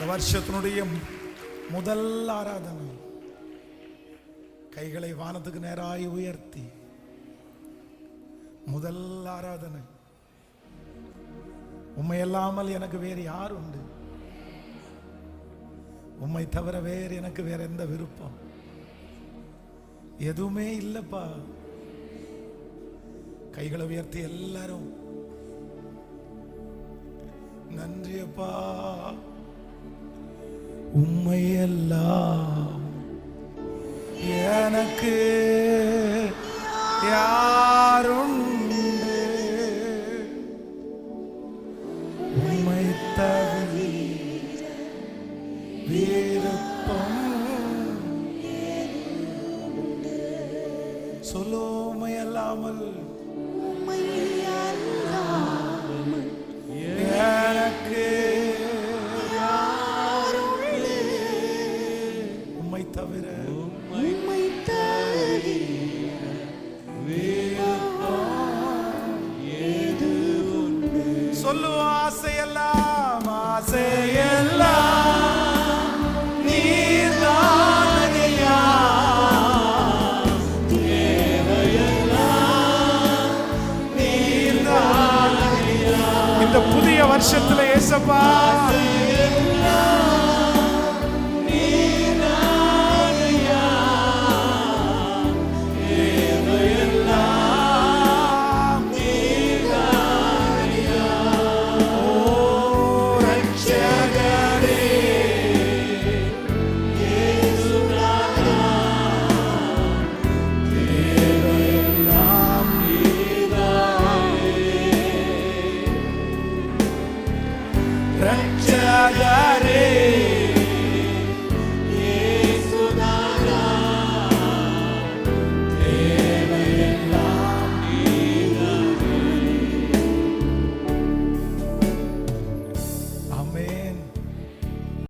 இந்த வருஷத்தினுடைய முதல் ஆராதனை. கைகளை வானத்துக்கு நேராய் உயர்த்தி. முதல் ஆராதனை. உம்மையல்லாமல் எனக்கு வேறு யார் உண்டு? உம்மை தவிர வேறு எனக்கு வேற எந்த விருப்பம்? எதுவுமே இல்லப்பா. கைகளை உயர்த்தி எல்லாரும் நன்றியப்பா. உம்மையெல்லாம் எனக்கு யாருண்டு? உம்மை தவி விருப்பம். சொல்லோமையல்லாமல் உம்மை சொல்லு ஆசையெல்லாம் ஆசையெல்லாம். நீர்தானையா நீர்தானையா. இந்த புதிய வருஷத்துல ஏசப்பா. nada.